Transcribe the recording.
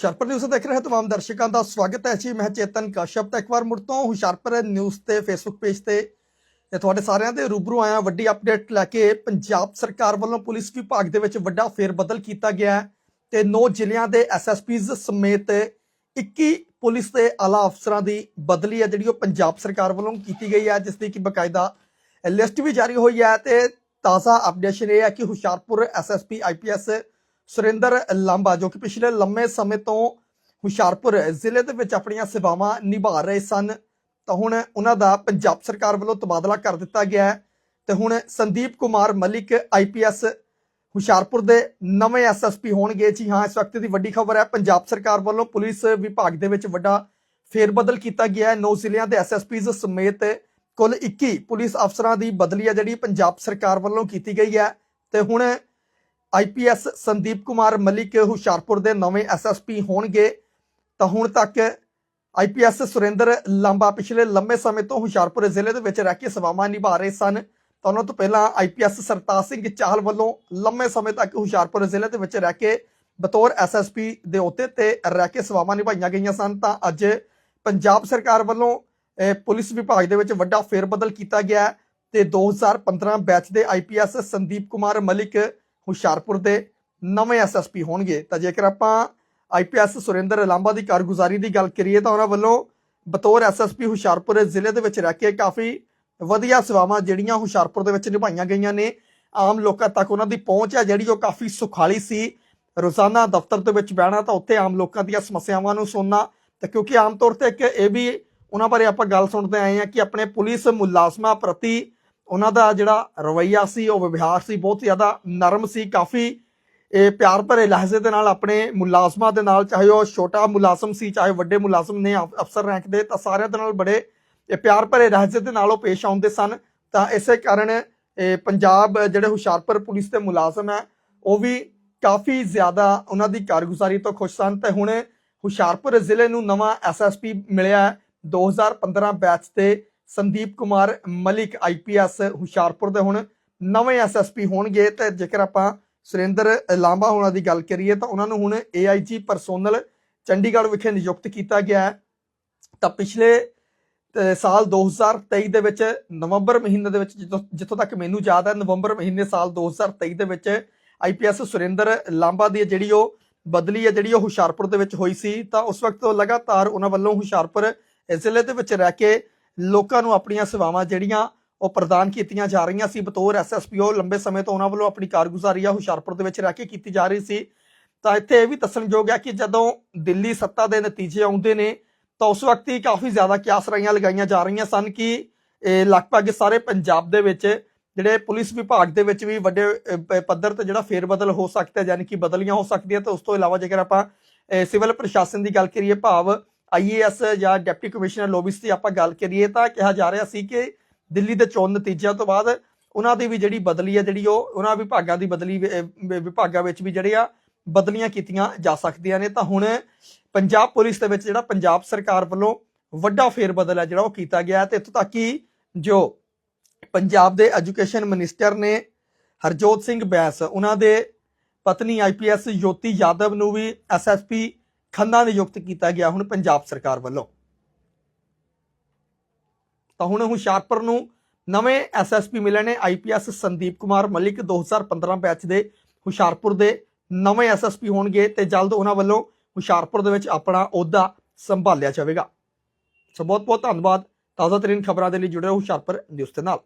Hoshiarpur news ਦੇਖ ਰਹੇ ਤਮਾਮ ਦਰਸ਼ਕਾਂ ਦਾ ਸਵਾਗਤ ਹੈ ਜੀ। ਮੈਂ ਚੇਤਨ ਕਸ਼ਪ ਤਾਂ ਇੱਕ ਵਾਰ ਮੁੜ ਤੋਂ ਹੁਸ਼ਿਆਰਪੁਰ ਨਿਊਜ਼ ਤੇ ਫੇਸਬੁੱਕ ਪੇਜ ਤੇ ਇਹ ਤੁਹਾਡੇ ਸਾਰਿਆਂ ਦੇ ਰੂਬਰੂ ਆਇਆ ਵੱਡੀ ਅਪਡੇਟ ਲੈ ਕੇ ਪੰਜਾਬ ਸਰਕਾਰ ਵੱਲੋਂ ਪੁਲਿਸ ਵਿਭਾਗ ਦੇ ਵਿੱਚ ਵੱਡਾ ਫੇਰਬਦਲ ਕੀਤਾ ਗਿਆ ਹੈ ਤੇ 9 ਜ਼ਿਲ੍ਹਿਆਂ ਦੇ ਐਸਐਸਪੀਜ਼ ਸਮੇਤ 21 ਪੁਲਿਸ ਦੇ ਆਲਾ ਅਫਸਰਾਂ ਦੀ ਬਦਲੀ ਹੈ ਜਿਹੜੀ ਉਹ ਪੰਜਾਬ ਸਰਕਾਰ ਵੱਲੋਂ ਕੀਤੀ ਗਈ ਹੈ, ਜਿਸ ਦੀ ਕਿ ਬਕਾਇਦਾ ਲਿਸਟ ਵੀ ਜਾਰੀ ਹੋਈ ਹੈ ਤੇ ਤਾਜ਼ਾ ਅਪਡੇਸ਼ਨ ਇਹ ਹੈ ਕਿ ਹੁਸ਼ਿਆਰਪੁਰ ਐਸਐਸਪੀ ਆਈਪੀਐਸ ਸੁਰਿੰਦਰ ਲਾਂਬਾ, ਜੋ ਕਿ ਪਿਛਲੇ ਲੰਮੇ ਸਮੇਂ ਤੋਂ ਹੁਸ਼ਿਆਰਪੁਰ ਜ਼ਿਲ੍ਹੇ ਦੇ ਵਿੱਚ ਆਪਣੀਆਂ ਸੇਵਾਵਾਂ ਨਿਭਾ ਰਹੇ ਸਨ, ਤਾਂ ਹੁਣ ਉਹਨਾਂ ਦਾ ਪੰਜਾਬ ਸਰਕਾਰ ਵੱਲੋਂ ਤਬਾਦਲਾ ਕਰ ਦਿੱਤਾ ਗਿਆ ਹੈ। ਤੇ ਹੁਣ ਸੰਦੀਪ ਕੁਮਾਰ ਮਲਿਕ ਆਈਪੀਐਸ ਹੁਸ਼ਿਆਰਪੁਰ ਦੇ ਨਵੇਂ ਐਸਐਸਪੀ ਹੋਣਗੇ। ਜੀ ਹਾਂ, ਇਸ ਵਕਤ ਦੀ ਵੱਡੀ ਖਬਰ ਹੈ, ਪੰਜਾਬ ਸਰਕਾਰ ਵੱਲੋਂ ਪੁਲਿਸ ਵਿਭਾਗ ਦੇ ਵਿੱਚ ਵੱਡਾ ਫੇਰਬਦਲ ਕੀਤਾ ਗਿਆ ਹੈ। ਨੌ ਜ਼ਿਲ੍ਹਿਆਂ ਦੇ ਐਸਐਸਪੀਜ਼ ਸਮੇਤ ਕੁੱਲ 21 ਪੁਲਿਸ ਅਫਸਰਾਂ ਦੀ ਬਦਲੀ ਹੈ, ਜਿਹੜੀ ਪੰਜਾਬ ਸਰਕਾਰ ਵੱਲੋਂ ਕੀਤੀ ਗਈ ਹੈ। ਤੇ ਹੁਣ ਆਈਪੀਐਸ ਸੰਦੀਪ ਕੁਮਾਰ ਮਲਿਕ ਹੁਸ਼ਿਆਰਪੁਰ ਦੇ ਨਵੇਂ ਐਸਐਸਪੀ ਹੋਣਗੇ, ਤਾਂ ਹੁਣ ਤੱਕ ਆਈਪੀਐਸ ਸੁਰਿੰਦਰ ਲਾਂਬਾ ਪਿਛਲੇ ਲੰਮੇ ਸਮੇਂ ਤੋਂ ਹੁਸ਼ਿਆਰਪੁਰ ਜ਼ਿਲ੍ਹੇ ਦੇ ਵਿੱਚ ਰਹਿ ਕੇ ਸੇਵਾਵਾਂ ਨਿਭਾ ਰਹੇ ਸਨ। ਤਾਂ ਉਹਨਾਂ ਤੋਂ ਪਹਿਲਾਂ ਆਈਪੀਐਸ ਸਰਤਾਜ ਸਿੰਘ ਚਾਹਲ ਵੱਲੋਂ ਲੰਮੇ ਸਮੇਂ ਤੱਕ ਹੁਸ਼ਿਆਰਪੁਰ ਜ਼ਿਲ੍ਹੇ ਦੇ ਵਿੱਚ ਰਹਿ ਕੇ ਬਤੌਰ ਐਸਐਸਪੀ ਦੇ ਅਹੁਦੇ ਤੇ ਰਹਿ ਕੇ ਸੇਵਾਵਾਂ ਨਿਭਾਈਆਂ ਗਈਆਂ ਸਨ। ਤਾਂ ਅੱਜ ਪੰਜਾਬ ਸਰਕਾਰ ਵੱਲੋਂ ਪੁਲਿਸ ਵਿਭਾਗ ਦੇ ਵਿੱਚ ਵੱਡਾ ਫੇਰਬਦਲ ਕੀਤਾ ਗਿਆ ਹੈ ਤੇ 2015 ਬੈਚ ਦੇ ਆਈਪੀਐਸ ਸੰਦੀਪ ਕੁਮਾਰ ਮਲਿਕ ਹੁਸ਼ਿਆਰਪੁਰ ਦੇ ਨਵੇਂ ਐਸਐਸਪੀ ਹੋਣਗੇ। ਤਾਂ ਜੇਕਰ ਆਪਾਂ ਆਈਪੀਐਸ ਸੁਰਿੰਦਰ ਲਾਂਬਾ ਦੀ ਕਾਰਗੁਜ਼ਾਰੀ ਦੀ ਗੱਲ ਕਰੀਏ ਤਾਂ ਉਹਨਾਂ ਵੱਲੋਂ ਬਤੌਰ ਐਸਐਸਪੀ ਹੁਸ਼ਿਆਰਪੁਰ ਜ਼ਿਲ੍ਹੇ ਦੇ ਵਿੱਚ ਰਹਿ ਕੇ ਕਾਫੀ ਵਧੀਆ ਸੇਵਾਵਾਂ ਜਿਹੜੀਆਂ ਹੁਸ਼ਿਆਰਪੁਰ ਦੇ ਵਿੱਚ ਨਿਭਾਈਆਂ ਗਈਆਂ ਨੇ। ਆਮ ਲੋਕਾਂ ਤੱਕ ਉਹਨਾਂ ਦੀ ਪਹੁੰਚ ਹੈ ਜਿਹੜੀ ਉਹ ਕਾਫੀ ਸੁਖਾਲੀ ਸੀ। ਰੋਜ਼ਾਨਾ ਦਫ਼ਤਰ ਦੇ ਵਿੱਚ ਬਹਿਣਾ ਤਾਂ ਉੱਥੇ ਆਮ ਲੋਕਾਂ ਦੀਆਂ ਸਮੱਸਿਆਵਾਂ ਨੂੰ ਸੁਣਨਾ। ਤੇ ਕਿਉਂਕਿ ਆਮ ਤੌਰ ਤੇ ਇੱਕ ਇਹ ਵੀ ਉਹਨਾਂ ਬਾਰੇ ਆਪਾਂ ਗੱਲ ਸੁਣਦੇ ਆਏ ਹਾਂ ਕਿ ਆਪਣੇ ਪੁਲਿਸ ਮੁਲਾਜ਼ਮਾਂ ਪ੍ਰਤੀ ਉਹਨਾਂ ਦਾ ਜਿਹੜਾ ਰਵੱਈਆ ਸੀ, ਉਹ ਵਿਵਹਾਰ ਸੀ, ਬਹੁਤ ਜ਼ਿਆਦਾ ਨਰਮ ਸੀ, ਕਾਫੀ, ਇਹ ਪਿਆਰ ਭਰੇ ਲਹਿਜ਼ੇ ਦੇ ਨਾਲ ਆਪਣੇ ਮੁਲਾਜ਼ਮਾਂ ਦੇ ਨਾਲ, ਚਾਹੇ ਉਹ ਛੋਟਾ ਮੁਲਾਜ਼ਮ ਸੀ, ਚਾਹੇ ਵੱਡੇ ਮੁਲਾਜ਼ਮ ਨੇ ਅਫਸਰ ਰੈਂਕ ਦੇ, ਤਾਂ ਸਾਰਿਆਂ ਦੇ ਨਾਲ ਬੜੇ, ਇਹ ਪਿਆਰ ਭਰੇ ਲਹਿਜ਼ੇ ਦੇ ਨਾਲ ਉਹ ਪੇਸ਼ ਆਉਂਦੇ ਸਨ। ਤਾਂ ਇਸੇ ਕਾਰਨ ਇਹ ਪੰਜਾਬ ਜਿਹੜੇ ਹੁਸ਼ਿਆਰਪੁਰ ਪੁਲਿਸ ਦੇ ਮੁਲਾਜ਼ਮ ਹੈ, ਉਹ ਵੀ ਕਾਫੀ ਜ਼ਿਆਦਾ ਉਹਨਾਂ ਦੀ ਕਾਰਗੁਜ਼ਾਰੀ ਤੋਂ ਖੁਸ਼ ਸਨ। ਤੇ ਹੁਣ ਹੁਸ਼ਿਆਰਪੁਰ ਜ਼ਿਲ੍ਹੇ ਨੂੰ ਨਵਾਂ ਐਸਐਸਪੀ ਮਿਲਿਆ ਹੈ 2015 ਬੈਚ ਤੇ ਸੰਦੀਪ ਕੁਮਾਰ ਮਲਿਕ ਆਈਪੀਐਸ ਹੁਸ਼ਿਆਰਪੁਰ ਦੇ ਹੁਣ ਨਵੇਂ ਐਸਐਸਪੀ ਹੋਣਗੇ ਤੇ ਜੇਕਰ ਆਪਾਂ ਸੁਰਿੰਦਰ ਲਾਂਬਾ ਹੋਣਾ ਦੀ ਗੱਲ ਕਰੀਏ ਤਾਂ ਉਹਨਾਂ ਨੂੰ ਹੁਣ ਏਆਈਜੀ ਪਰਸੋਨਲ ਚੰਡੀਗੜ੍ਹ ਵਿਖੇ ਨਿਯੁਕਤ ਕੀਤਾ ਗਿਆ ਹੈ। ਤਾਂ ਪਿਛਲੇ ਅ, ਸਾਲ 2023 ਦੇ ਵਿੱਚ ਨਵੰਬਰ ਮਹੀਨੇ ਦੇ ਵਿੱਚ ਜਿੱਥੋਂ ਜਿੱਥੋਂ ਤੱਕ ਮੈਨੂੰ ਯਾਦ ਹੈ ਨਵੰਬਰ ਮਹੀਨੇ ਸਾਲ 2023 ਦੇ ਵਿੱਚ ਆਈਪੀਐਸ ਸੁਰਿੰਦਰ ਲਾਂਬਾ ਦੀ ਜਿਹੜੀ ਉਹ ਬਦਲੀ ਹੈ ਜਿਹੜੀ ਉਹ ਹੁਸ਼ਿਆਰਪੁਰ ਦੇ ਵਿੱਚ ਹੋਈ ਸੀ। ਤਾਂ ਉਸ ਵਕਤ ਤੋਂ ਲਗਾਤਾਰ ਉਹਨਾਂ ਵੱਲੋਂ ਹੁਸ਼ਿਆਰਪੁਰ ਜ਼ਿਲ੍ਹੇ ਦੇ ਵਿੱਚ ਰਹਿ ਕੇ ਲੋਕਾਂ ਨੂੰ ਆਪਣੀਆਂ ਸੇਵਾਵਾਂ ਜਿਹੜੀਆਂ ਉਹ ਪ੍ਰਦਾਨ ਕੀਤੀਆਂ ਜਾ ਰਹੀਆਂ ਸੀ, ਬਤੌਰ ਐਸਐਸਪੀਓ ਲੰਬੇ ਸਮੇਂ ਤੋਂ ਉਹਨਾਂ ਵੱਲੋਂ ਆਪਣੀ ਕਾਰਗੁਜ਼ਾਰੀ ਆ ਹੁਸ਼ਿਆਰਪੁਰ ਦੇ ਵਿੱਚ ਰਹਿ ਕੇ ਕੀਤੀ ਜਾ ਰਹੀ ਸੀ। ਤਾਂ ਇੱਥੇ ਇਹ ਵੀ ਦੱਸਣਯੋਗ ਹੈ ਕਿ ਜਦੋਂ ਦਿੱਲੀ ਸੱਤਾ ਦੇ ਨਤੀਜੇ ਆਉਂਦੇ ਨੇ, ਤਾਂ ਉਸ ਵਕਤ ਹੀ ਕਾਫੀ ਜ਼ਿਆਦਾ ਕਿਆਸ ਰਾਈਆਂ ਲਗਾਈਆਂ ਜਾ ਰਹੀਆਂ ਸਨ ਕਿ ਲਗਭਗ ਸਾਰੇ ਪੰਜਾਬ ਦੇ ਵਿੱਚ ਜਿਹੜੇ ਪੁਲਿਸ ਵਿਭਾਗ ਦੇ ਵਿੱਚ ਵੀ ਵੱਡੇ ਪੱਧਰ ਤੇ ਜਿਹੜਾ ਫੇਰਬਦਲ ਹੋ ਸਕਦਾ ਯਾਨੀ ਕਿ ਬਦਲੀਆਂ ਹੋ ਸਕਦੀਆਂ, ਤੇ ਉਸ ਤੋਂ ਇਲਾਵਾ ਜੇਕਰ ਆਪਾਂ ਸਿਵਲ ਪ੍ਰਸ਼ਾਸਨ ਦੀ ਗੱਲ ਕਰੀਏ, ਭਾਵ ਆਈਏਐਸ ਜਾਂ ਡਿਪਟੀ ਕਮਿਸ਼ਨਰ ਲੋਬਿਸ ਦੀ ਆਪਾਂ ਗੱਲ ਕਰੀਏ ਤਾਂ ਕਿਹਾ ਜਾ ਰਿਹਾ ਸੀ ਕਿ ਦਿੱਲੀ ਦੇ ਚੋਣ ਨਤੀਜਿਆਂ ਤੋਂ ਬਾਅਦ ਉਹਨਾਂ ਦੀ ਵੀ ਜਿਹੜੀ ਬਦਲੀ ਹੈ ਜਿਹੜੀ ਉਹ, ਉਹਨਾਂ ਵਿਭਾਗਾਂ ਦੀ ਬਦਲੀ ਵਿਭਾਗਾਂ ਵਿੱਚ ਵੀ ਜਿਹੜੇ ਆ ਬਦਲੀਆਂ ਕੀਤੀਆਂ ਜਾ ਸਕਦੀਆਂ ਨੇ। ਤਾਂ ਹੁਣ ਪੰਜਾਬ ਪੁਲਿਸ ਦੇ ਵਿੱਚ ਜਿਹੜਾ ਪੰਜਾਬ ਸਰਕਾਰ ਵੱਲੋਂ ਵੱਡਾ ਫੇਰ ਬਦਲ ਹੈ ਜਿਹੜਾ ਉਹ ਕੀਤਾ ਗਿਆ ਹੈ ਤੇ ਇੱਥੋਂ ਤੱਕ ਕਿ ਜੋ ਪੰਜਾਬ ਦੇ ਐਜੂਕੇਸ਼ਨ ਮਿਨਿਸਟਰ ਨੇ ਹਰਜੋਤ ਸਿੰਘ ਬੈਂਸ, ਉਹਨਾਂ ਦੇ ਪਤਨੀ ਆਈਪੀਐਸ ਜੋਤੀ ਯਾਦਵ ਨੂੰ ਵੀ ਐਸਐਸਪੀ ਖੰਨਾ ਨਿਯੁਕਤ ਕੀਤਾ ਗਿਆ ਹੁਣ ਪੰਜਾਬ ਸਰਕਾਰ ਵੱਲੋਂ। ਤਾਂ ਹੁਣ ਹੁਸ਼ਿਆਰਪੁਰ ਨੂੰ ਨਵੇਂ ਐਸਐਸਪੀ ਮਿਲੇ ਨੇ ਆਈਪੀਐਸ ਸੰਦੀਪ ਕੁਮਾਰ ਮਲਿਕ 2015 ਬੈਚ ਦੇ ਹੁਸ਼ਿਆਰਪੁਰ ਦੇ ਨਵੇਂ ਐਸਐਸਪੀ ਹੋਣਗੇ ਤੇ ਜਲਦ ਉਹਨਾਂ ਵੱਲੋਂ ਹੁਸ਼ਿਆਰਪੁਰ ਦੇ ਵਿੱਚ ਆਪਣਾ ਅਹੁਦਾ ਸੰਭਾਲਿਆ ਜਾਵੇਗਾ। ਸੋ ਬਹੁਤ ਬਹੁਤ ਧੰਨਵਾਦ। ਤਾਜ਼ਾ ਤਰੀਨ ਖਬਰਾਂ ਦੇ ਲਈ ਜੁੜੇ ਰਹੋ ਹੁਸ਼ਿਆਰਪੁਰ ਨਿਊਜ਼ ਦੇ ਨਾਲ।